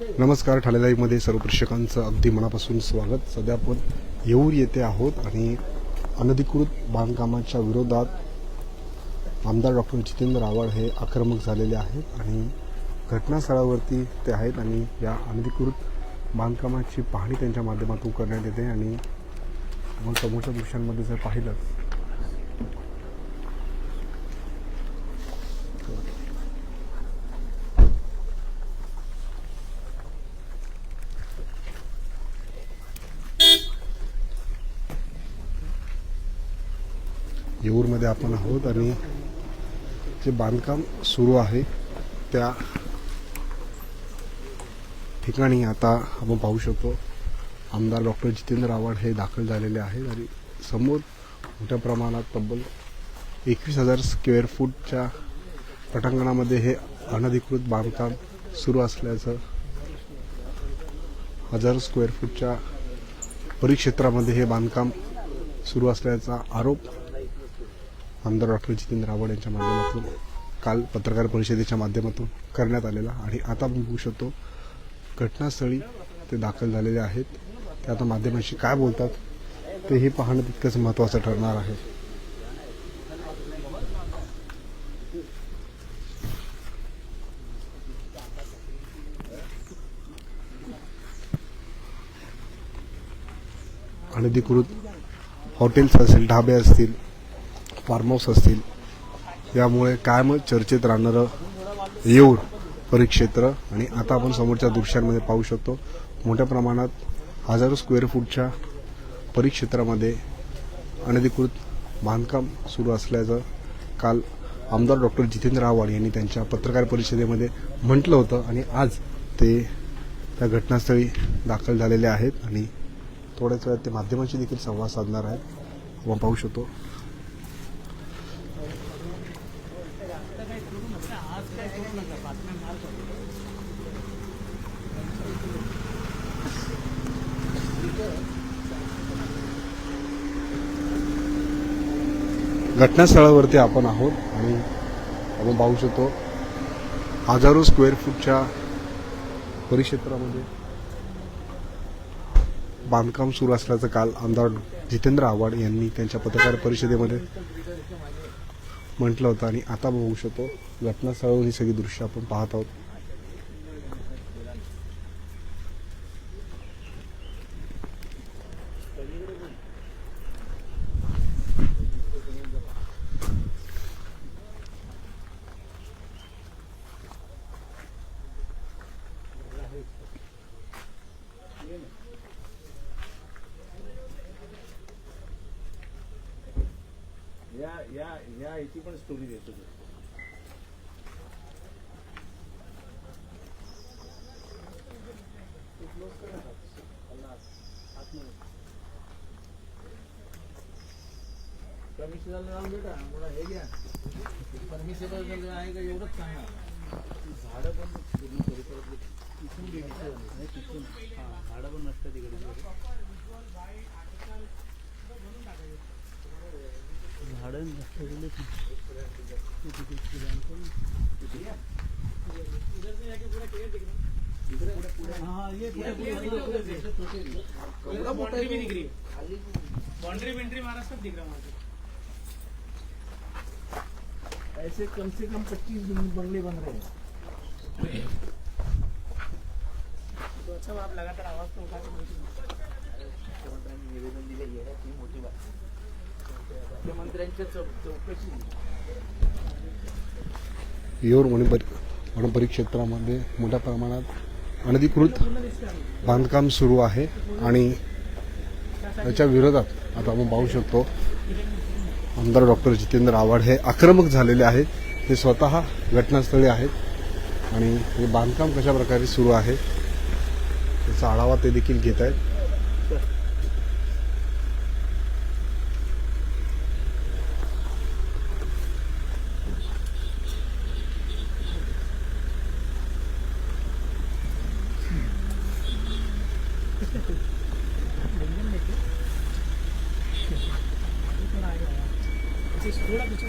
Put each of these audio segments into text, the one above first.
नमस्कार ठाले लाईव्हमध्ये सर्व प्रेक्षकांचं अगदी मनापासून स्वागत. सध्या आपण येऊर येथे आहोत आणि अनधिकृत बांधकामाच्या विरोधात आमदार डॉक्टर जितेंद्र आव्हाड हे आक्रमक झालेले आहेत आणि घटनास्थळावरती ते आहेत आणि या अनधिकृत बांधकामाची पाहणी त्यांच्या माध्यमातून करण्यात येते. आणि आपण समोरच्या दृश्यांमध्ये जर पाहिलं येऊरमध्ये आपण आहोत आणि जे बांधकाम सुरू आहे त्या ठिकाणी आता आपण पाहू शकतो आमदार डॉक्टर जितेंद्र आव्हाड हे दाखल झालेले आहेत आणि समोर मोठ्या प्रमाणात तब्बल एकवीस हजार स्क्वेअर फूटच्या पटांगणामध्ये हे अनधिकृत बांधकाम सुरू असल्याचं हजार स्क्वेअर फूटच्या परिक्षेत्रामध्ये हे बांधकाम सुरू असल्याचा आरोप आमदार डॉक्टर जितेंद्र आव्हाड यांच्या माध्यमातून काल पत्रकार परिषदेच्या माध्यमातून करण्यात आलेला आणि आता आपण बघू शकतो घटनास्थळी ते दाखल झालेले आहेत. ते आता माध्यमांशी काय बोलतात ते हे पाहणं तितकंच महत्त्वाचं ठरणार आहे. अनधिकृत हॉटेल्स असेल ढाबे असतील फार्म हाऊस असतील. यामुळे कायम चर्चेत राहणारं येऊर परिक्षेत्र आणि आता आपण समोरच्या दृश्यांमध्ये पाहू शकतो मोठ्या प्रमाणात हजारो स्क्वेअर फूटच्या परिक्षेत्रामध्ये अनधिकृत बांधकाम सुरू असल्याचं काल आमदार डॉक्टर जितेंद्र आव्हाड यांनी त्यांच्या पत्रकार परिषदेमध्ये म्हटलं होतं आणि आज ते त्या घटनास्थळी दाखल झालेले आहेत आणि थोड्याच वेळात ते माध्यमांशी देखील संवाद साधणार आहेत. आपण पाहू शकतो. घटनास्थळावरती आपण आहोत आणि आपण पाहू शकतो हजारो स्क्वेअर फूटच्या परिक्षेत्रामध्ये बांधकाम सुरू असल्याचं काल आमदार जितेंद्र आव्हाड यांनी त्यांच्या पत्रकार परिषदेमध्ये म्हटलं होतं आणि आता बघू शकतो. घटनास्थळावर ही सगळी दृश्य आपण पाहत आहोत. परमिशन जाऊन बेटा मला हे? घ्या परमिसेबल आहे का एवढंच सांगा झाडं पण पूर्ण परिसरातली तिथून घ्यायचं तिथून हा झाडं पण नसतं तिकडे झाडं नष्ट केले बाउंड्री भी दिख रही है बाउंड्री दिख रहा है ऐसे कम से कम पच्चीस बंगले बन रहे हैं तो अच्छा आप लगातार आवाज तो उठा निवेदन दिले आहे ती मोठी बात मुख्यमंत्र्यांच्या चौकशी येऊर म्हणून परिक्षेत्रामध्ये मोठ्या प्रमाणात अनधिकृत बांधकाम सुरू आहे आणि त्याच्या विरोधात आता आपण पाहू शकतो आमदार डॉक्टर जितेंद्र आव्हाड हे आक्रमक झालेले आहेत. ते स्वतः घटनास्थळी आहेत आणि हे बांधकाम कशा प्रकारे सुरू आहे त्याचा आढावा ते देखील घेत आहेत. తీసి కూడా తీసి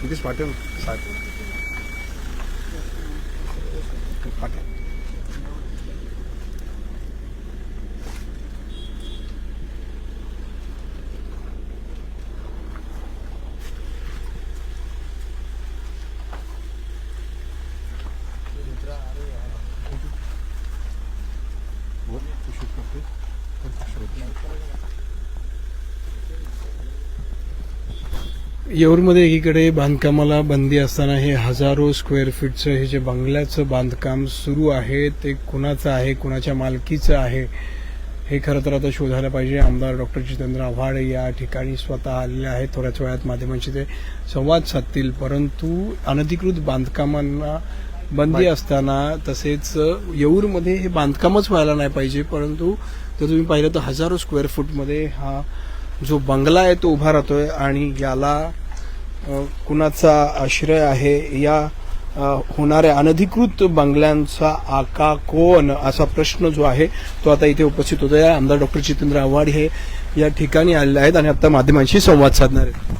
తీసి పట్టాను సార్ येऊरमध्ये एकीकडे बांधकामाला बंदी असताना हे हजारो स्क्वेअर फीटचं हे जे बंगल्याचं बांधकाम सुरू आहे ते कुणाचं आहे कुणाच्या मालकीचं आहे हे खरं तर आता शोधायला पाहिजे. आमदार डॉक्टर जितेंद्र आव्हाड या ठिकाणी स्वतः आलेले आहेत. थोड्याच वेळात माध्यमांशी ते संवाद साधतील. परंतु अनधिकृत बांधकामांना बंदी असताना तसेच येऊरमध्ये हे बांधकामच व्हायला नाही पाहिजे. परंतु जर तुम्ही पाहिलं तर हजारो स्क्वेअर फूटमध्ये हा जो बंगला आहे तो उभा राहतोय आणि याला कुणाचा आश्रय आहे या होणाऱ्या अनधिकृत बंगल्यांचा आका कोण असा प्रश्न जो आहे तो आता इथे उपस्थित होतो आहे आमदार डॉक्टर जितेंद्र आव्हाड हे या ठिकाणी आलेले आहेत आणि आता माध्यमांशी संवाद साधणार आहेत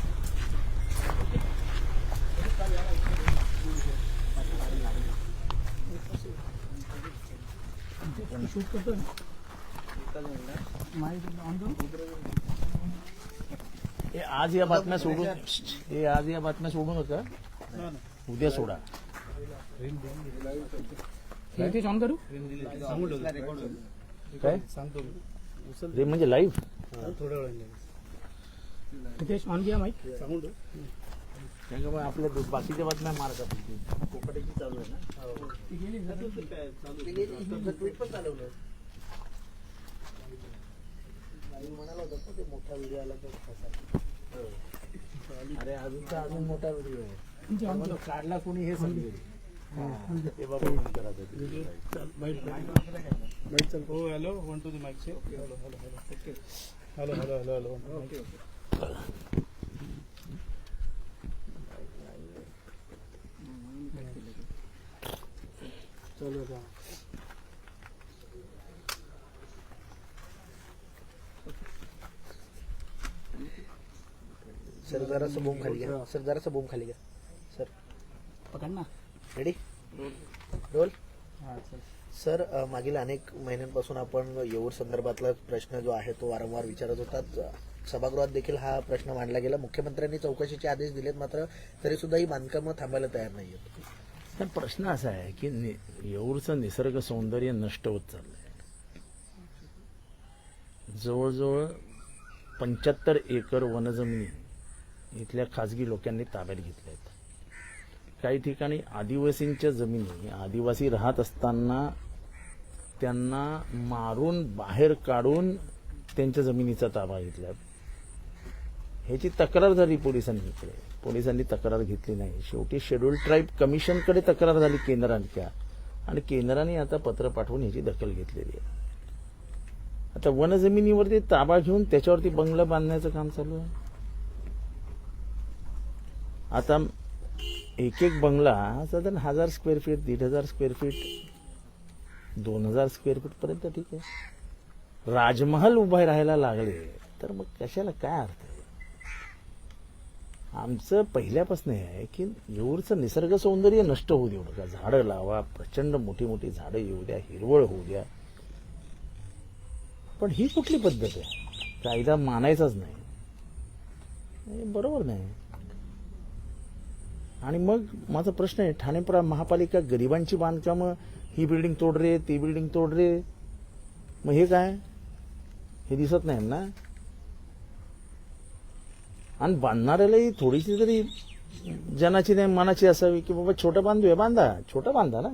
हे आज या बातम्या सोडून हे आज या बातम्या सोडू नका उद्या सोडा. ते ऑन करू? काय? रे म्हणजे लाईव्ह रितेश ऑन किया माईक त्याच्यामुळे आपल्या बाकीच्या बातम्या मारतात कोकटाची चालू आहे ना? अरे अजून तर अजून मोठा व्हिडिओ आहे. मग तो काढला कोणी हे समजेल ते बाबा फोन करा हो hello one two the mike say hello hello hello okay hello hello hello hello okay चलो का सर जरासं बोम खाली घ्या. सर जरासं बोम खाली घ्या. सर. पकडना रेडी रोल हा सर अ, मागील अनेक महिन्यांपासून आपण येऊर संदर्भातला प्रश्न जो आहे तो वारंवार विचारत होतात. सभागृहात देखील हा प्रश्न मांडला गेला. मुख्यमंत्र्यांनी चौकशीचे आदेश दिलेत मात्र तरी सुद्धा ही बांधकामं थांबायला तयार नाहीयेत तर प्रश्न असा आहे की नि- येऊरचं निसर्ग सौंदर्य नष्ट होत चाललंय. जवळजवळ पंच्याहत्तर एकर वनजमिनी इथल्या खाजगी लोकांनी ताब्यात घेतल्या आहेत. काही ठिकाणी आदिवासींच्या जमिनी आदिवासी राहत असताना त्यांना मारून बाहेर काढून त्यांच्या जमिनीचा ताबा घेतला. ह्याची तक्रार झाली पोलिसांनी इकडे. पोलिसांनी तक्रार घेतली नाही. शेवटी शेड्यूल ट्राईब कमिशनकडे तक्रार झाली केंद्रांच्या. आणि केंद्राने आता पत्र पाठवून ह्याची दखल घेतलेली आहे. आता वनजमिनीवरती ताबा घेऊन त्याच्यावरती बंगला बांधण्याचं काम चालू आहे. आता एक एक बंगला साधारण हजार स्क्वेअर फीट दीड हजार स्क्वेअर फीट दोन हजार स्क्वेअर फीट पर्यंत ठीक आहे. राजमहल उभे राहायला लागले तर मग कशाला काय अर्थ आहे? आमचं पहिल्यापासून आहे की येऊरचं निसर्ग सौंदर्य नष्ट होऊ देऊ नका. झाडं लावा प्रचंड मोठी मोठी झाडं येऊ द्या हिरवळ होऊ द्या. पण ही कुठली पद्धत आहे? कायदा मानायचाच नाही बरोबर नाही. आणि मग माझा प्रश्न आहे ठाणे महापालिका गरिबांची बांधकामं ही बिल्डिंग तोड रे ती बिल्डिंग तोड रे. मग हे काय? हे दिसत नाही ना? आणि बांधणाऱ्यालाही थोडीशी तरी जनाची नाही मनाची असावी की बाबा छोटं बांधूया बांधा. छोटं बांधा ना.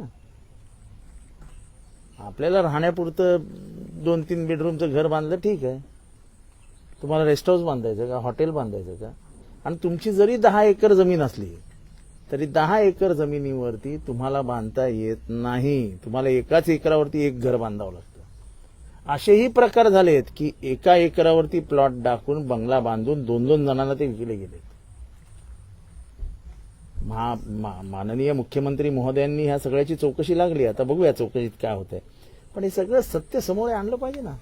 आपल्याला राहण्यापुरतं दोन तीन बेडरूमचं घर बांधलं ठीक आहे. तुम्हाला रेस्ट हाऊस बांधायचं का? हॉटेल बांधायचं का? आणि तुमची जरी दहा एकर जमीन असली तरी दहा एकर जमिनीवरती तुम्हाला बांधता येत नाही. तुम्हाला एकाच एकरावरती एक घर बांधावं लागतं. असेही प्रकार झालेत की एका एकरावरती प्लॉट टाकून बंगला बांधून दोन दोन जणांना ते विकले गेले महा मा- माननीय मुख्यमंत्री महोदयांनी ह्या सगळ्याची चौकशी लागली. आता बघूया चौकशीत काय होतंय. पण हे सगळं सत्य समोर आणलं पाहिजे ना.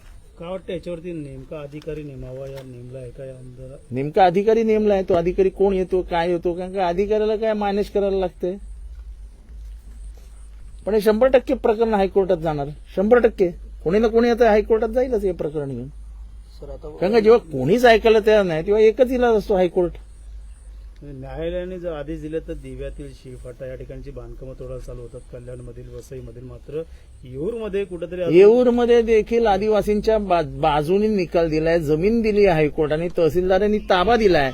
काय वाटतं याच्यावरती नेमका अधिकारी नेमावा या नेमला आहे का या आमदार नेमका अधिकारी नेमलाय तो. अधिकारी कोण येतो काय येतो? कारण का अधिकाऱ्याला काय मॅनेज करायला लागते पण हे शंभर टक्के प्रकरण हायकोर्टात जाणार. शंभर टक्के. कोणी ना कोणी आता हायकोर्टात जाईलच हे प्रकरण घेऊन. सर आता कारण का जेव्हा कोणीच ऐकायला तयार नाही तेव्हा एकच इलाज असतो हायकोर्ट. न्यायालयाने जर आदेश दिले तर दिव्यातील शिवफाटा या ठिकाणची बांधकामं तोडायला चालू होतात. कल्याणमधील वसईमधील मात्र येऊरमध्ये कुठेतरी येऊरमध्ये देखील आदिवासींच्या बाजूने निकाल दिलाय जमीन दिली हायकोर्टाने तहसीलदारांनी ताबा दिलाय.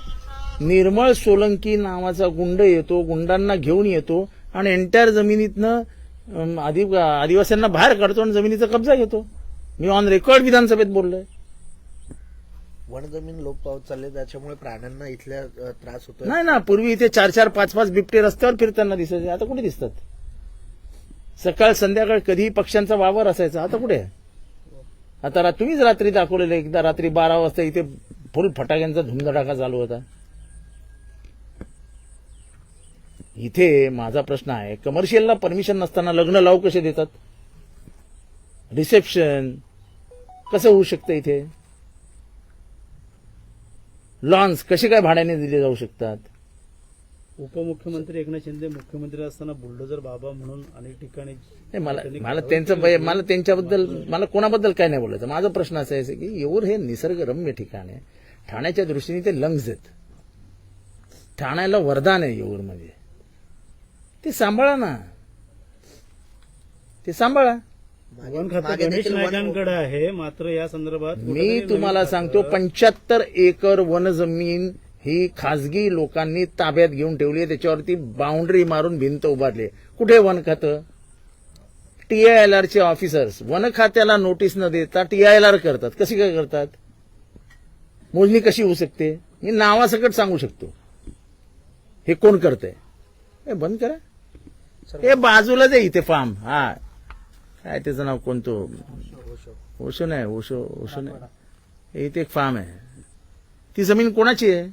निर्मळ सोलंकी नावाचा गुंड येतो गुंडांना घेऊन येतो आणि एंटायर जमिनीतनं आदि आदिवासींना बाहेर काढतो आणि जमिनीचा कब्जा घेतो. मी ऑन रेकॉर्ड विधानसभेत बोललोय. वनजमीन लोप पावत चालले त्याच्यामुळे प्राण्यांना इथल्या त्रास होतो नाही ना पूर्वी इथे चार चार पाच पाच बिबटे रस्त्यावर फिरताना दिसायचे. आता कुठे दिसतात? सकाळ संध्याकाळ कधीही पक्ष्यांचा वावर असायचा. आता कुठे? आहे? आता रा- तुम्हीच रात्री दाखवलेलं एकदा रात्री बारा वाजता इथे फुल फटाक्यांचा धुमधडाका चालू होता. इथे माझा प्रश्न आहे कमर्शियलला परमिशन नसताना लग्न लावू कसे देतात? रिसेप्शन कसं होऊ शकतं इथे? लॉन्स कसे काय भाड्याने दिले जाऊ शकतात? उपमुख्यमंत्री एकनाथ शिंदे मुख्यमंत्री असताना बुलडोजर बाबा म्हणून अनेक ठिकाणी नाही मला मला त्यांचं भय- मला त्यांच्याबद्दल मला कोणाबद्दल काय नाही बोलायचं. माझा प्रश्न असा आहे की येऊर हे निसर्गरम्य ठिकाण आहे. ठाण्याच्या दृष्टीने ते लंग्स आहेत. ठाण्याला वरदान आहे येऊरमध्ये ते सांभाळा ना. ते सांभाळा. वन खातं मागे गणेश देखील वन- नायकांकडे आहे मात्र या संदर्भात मी कुठेतरी तुम्हाला नवीन सांगतो खातं- पंच्याहत्तर एकर वनजमीन ही खासगी लोकांनी ताब्यात घेऊन ठेवली आहे. त्याच्यावरती बाउंड्री मारून भिंत उभारली आहे. कुठे वन खातं? टीआयएलआर चे ऑफिसर्स वन खात्याला नोटीस न देता टीआयएलआर करतात. कशी काय करतात? मोजणी कशी होऊ शकते? मी नावासकट सांगू शकतो. हे कोण करतंय? हे बंद करा. हे बाजूलाच आहे इथे फार्म हा. काय त्याचं नाव कोणतो? ओशो नाही ओशो ओशो नाही. इथे एक फार्म आहे. ती जमीन कोणाची आहे?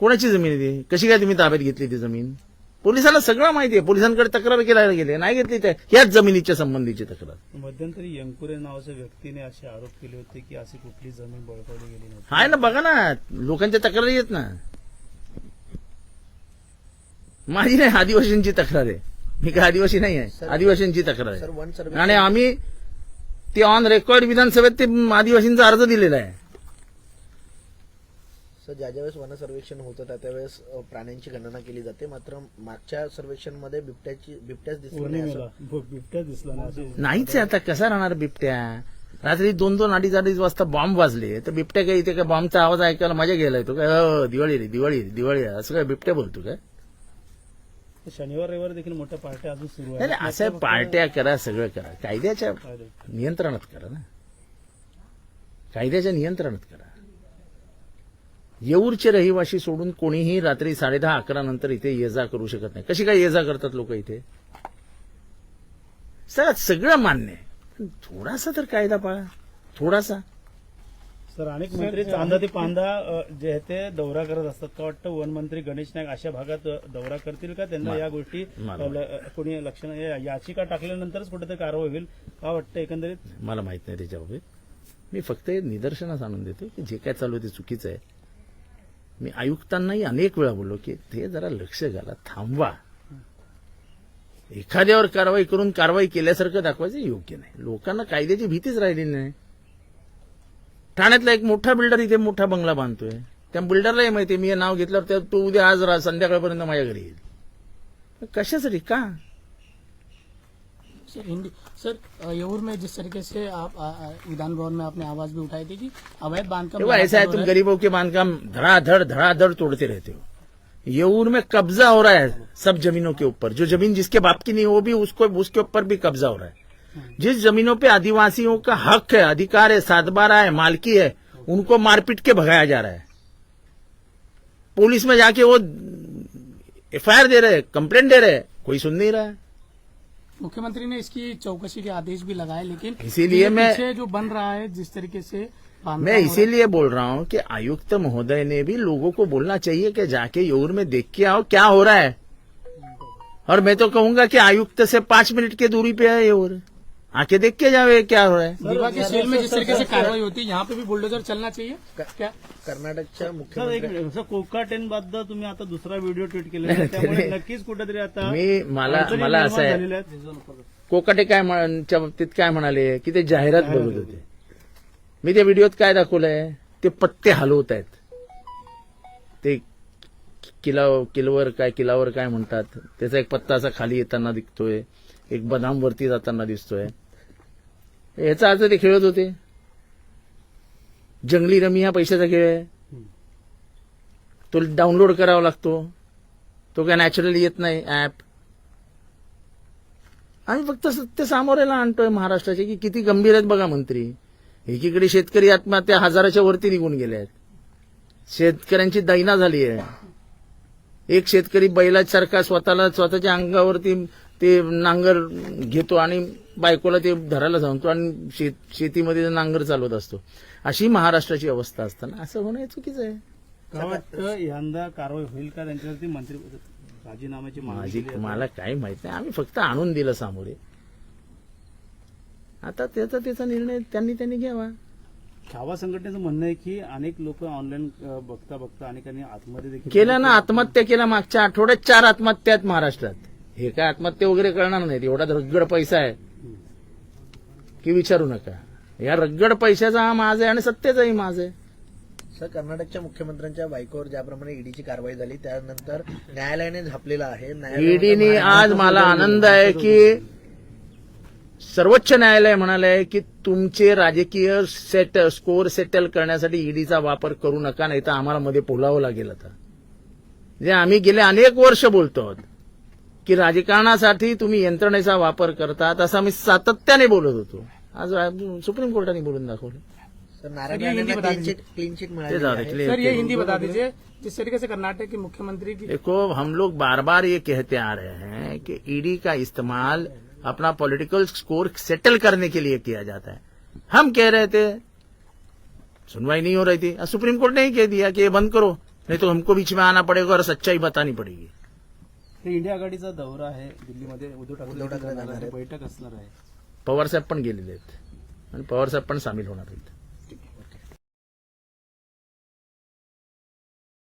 कोणाची जमीन आहे ती? कशी काय तुम्ही ताब्यात घेतली ती जमीन? पोलिसांना सगळं माहिती आहे. पोलिसांकडे तक्रार करायला गेले. नाही घेतली त्या ह्याच जमिनीच्या संबंधीची तक्रार. मध्यंतरी यंकुरे नावाच्या व्यक्तीने असे आरोप केले होते की अशी कुठली जमीन बळकावली गेली नव्हती. आहे ना बघा ना. लोकांच्या तक्रारी येत ना. माझी नाही आदिवासींची तक्रार आहे. मी काय आदिवासी नाही आहे. आदिवासींची तक्रार सर आहे आणि आम्ही ते ऑन रेकॉर्ड विधानसभेत ते आदिवासींचा अर्ज दिलेला आहे. सर ज्या ज्यावेळेस वन सर्वेक्षण होतं त्या त्यावेळेस प्राण्यांची गणना केली जाते. मात्र मागच्या सर्वेक्षणमध्ये बिबट्याची बिबट्याच दिसली नाही असं. पौर्णिमेला ब- बिबट्या दिसला नाहीच आहे आता. कसा राहणार बिबट्या? रात्री दोन दोन अडीच अडीच वाजता बॉम्ब वाजले. तर बिबट्या काय इथे काय बॉम्बचा आवाज ऐकायला मजा गेला येतो काय "अ, दिवाळी रे दिवाळी रे, दिवाळी आहे." असं काय बिबट्या बोलतो काय शनिवार रविवार देखील मोठ्या पार्ट्या अजून सुरू नाही नाही, असं पार्ट्या करा सगळं करा. कायद्याच्या नियंत्रणात करा ना. कायद्याच्या नियंत्रणात करा. येऊरचे रहिवाशी सोडून कोणीही रात्री साडेदहा अकरा नंतर इथे ये जा करू शकत नाही. कशी काय ये जा करतात लोक इथे? सगळं सगळं मान्य आहे. पण थोडासा तर कायदा पाळा. थोडासा. सर अनेक मंत्री चांदा ते पांदा अ, जे आहे ते दौरा करत असतात का वाटतं? वन मंत्री गणेश नाईक अशा भागात अ, दौरा करतील का? त्यांना या गोष्टी मला अ, ल- अ, कोणी लक्ष नाही- या- याचिका टाकल्यानंतरच कुठेतरी कारवाई होईल. का वाटतं एकंदरीत? मला माहीत नाही त्याच्याबाबत मी फक्त हे निदर्शनास आणून देतो की जे काय चालू आहे ते चुकीचं आहे. मी आयुक्तांनाही अनेक वेळा बोललो की ते जरा लक्ष घाला थांबवा. एखाद्यावर कारवाई करून कारवाई केल्यासारखं दाखवायचं योग्य नाही. लोकांना कायद्याची भीतीच राहिलेली नाही. ठाण्यातला एक मोठा बिल्डर इथे मोठा बंगला बांधतोय. त्या बिल्डरलाही माहिती मी नाव घेतल्यावर त्या- तो उद्या आज संध्याकाळपर्यंत माझ्या घरी येईल. कशासाठी? का? सर हिंदी सर येऊर में जिस तरीके से आप विधान भवन में आपने आवाज़ भी उठाई थी कि अवैध बांधकाम ऐसा है तुम गरीबों के बांधकाम धड़ाधड़ धड़ाधड़ तोड़ते रहते हो। येऊर में कब्जा हो रहा है सब जमीनों के ऊपर। जो ज़मीन जिसके बाप की नहीं वो भी उसको उसके ऊपर भी कब्जा हो रहा है। जिस जमीनों पे आदिवासियों का हक है अधिकार है सातबारा है मालकी है उनको मारपीट के भगाया जा रहा है। पुलिस में जाके वो एफआईआर दे रहे कंप्लेंट दे रहे कोई सुन नहीं रहा है। मुख्यमंत्री ने इसकी चौकसी के आदेश भी लगाए लेकिन इसीलिए मैं- जो बन रहा है जिस तरीके से मैं इसीलिए बोल रहा हूँ कि आयुक्त महोदय ने भी लोगों को बोलना चाहिए कि जाके योर में देख के आओ क्या हो रहा है। और मैं तो कहूँगा कि आयुक्त से पाँच मिनट की दूरी पे है योर आके देख के जाओ ये क्या हो रहा है। दीवा के सेल में जिस तरीके से कार्रवाई होती है यहाँ पे भी बुलडोजर चलना चाहिए। क्या? कर्नाटकच्या सर एक मुख्यमंत्री मिनिट सर कोकाटेन बद्दल तुम्ही आता दुसरा व्हिडिओ ट्विट केलेला आहे. त्यामुळे नक्कीच कुठेतरी आता मी मला अडचणी मला निर्माण असं आहे. झालेल्या आहेत. कोकाटे काय म्हणाच्या बाबतीत काय म्हणाले की ते जाहिरात बघत होते. मी त्या व्हिडिओत काय दाखवलंय ते पत्ते हलवत आहेत. ते किला किलवर काय किलावर काय म्हणतात? त्याचा एक पत्ता असा खाली येताना दिसतोय एक बदाम वरती जाताना दिसतोय. याचा अर्थ ते खेळत होते. जंगली रमी हा पैशाचा खेळ आहे. तो डाउनलोड करावा लागतो. तो काय नॅचरली येत नाही ऍप आम्ही फक्त सत्य सामोरेला आणतोय महाराष्ट्राचे की किती गंभीर आहेत बघा मंत्री. एकीकडे शेतकरी आत्महत्या हजाराच्या वरती निघून गेल्या आहेत. शेतकऱ्यांची दैना झाली आहे. एक शेतकरी बैलासारखा स्वतःला स्वतःच्या अंगावरती ते नांगर घेतो आणि बायकोला ते धरायला सांगतो आणि शेत शेतीमध्ये नांगर चालवत असतो. अशी महाराष्ट्राची अवस्था असताना असं होणं चुकीचं आहे. काय वाटतं यंदा कारवाई होईल का त्यांच्यावरती? मंत्री राजीनाम्याची माझी. मला काही माहीत नाही. आम्ही फक्त आणून दिलं सामोरे. आता त्याचा त्याचा निर्णय त्यांनी त्यांनी घ्यावा. छावा संघटनेचं म्हणणं आहे की अनेक लोक ऑनलाईन बघता बघता अनेकांनी आतमध्ये देखील केल्या ना आत्महत्या केल्या मागच्या आठवड्यात चार आत्महत्या आहेत महाराष्ट्रात. हे काय आत्महत्या वगैरे करणार नाहीत एवढा रगड पैसा आहे. की विचारू नका. या रगड पैशाचा हा माज आहे आणि सत्तेचाही माज आहे. सर कर्नाटकच्या मुख्यमंत्र्यांच्या बायकोवर ज्याप्रमाणे ईडीची कारवाई झाली त्यानंतर न्यायालयाने झापलेलं आहे. ईडीने आज मला आनंद आहे की सर्वोच्च न्यायालय म्हणालंय की तुमचे राजकीय सेट स्कोर सेटल करण्यासाठी ईडीचा वापर करू नका नाही तर आम्हाला मध्ये पोलावं लागेल आता. जे आम्ही गेले अनेक वर्ष बोलतो आहोत की राजकारणासाठी तुम्ही यंत्रणेचा वापर करता तसं आम्ही सातत्याने बोलत होतो. आज सुप्रीम कोर्टाने बोलून दाखवलं. सर नारायण सर, ये हिंदी राणेंना बता क्लीन चिट क्लीन चिट ते मिळाली जाऊ दे, आहे. clear सर ये केलं. हिंदी बता दीजिए जिस तरीके से कर्नाटक के मुख्यमंत्री की देखो हम लोग बार बार ये कहते आ रहे हैं कि ईडी का इस्तेमाल अपना पॉलिटिकल स्कोर सेटल करने के लिए किया जाता है। हम कह रहे थे सुनवाई नहीं हो रही थी। सुप्रीम कोर्ट ने ही कह दिया कि ये बंद करो नहीं तो हमको बीच में आना पड़ेगा और सच्चाई बतानी पड़ेगी। इंडिया आघाडीचा दौरा आहे दिल्लीमध्ये. उद्धव ठाकरे उद्धव ठाकरे जाणार जाणार आहे. आहेत. बैठक असणार आहे. पवार साहेब पण गेलेले आहेत. आणि पवार साहेब पण सामील होणार आहेत.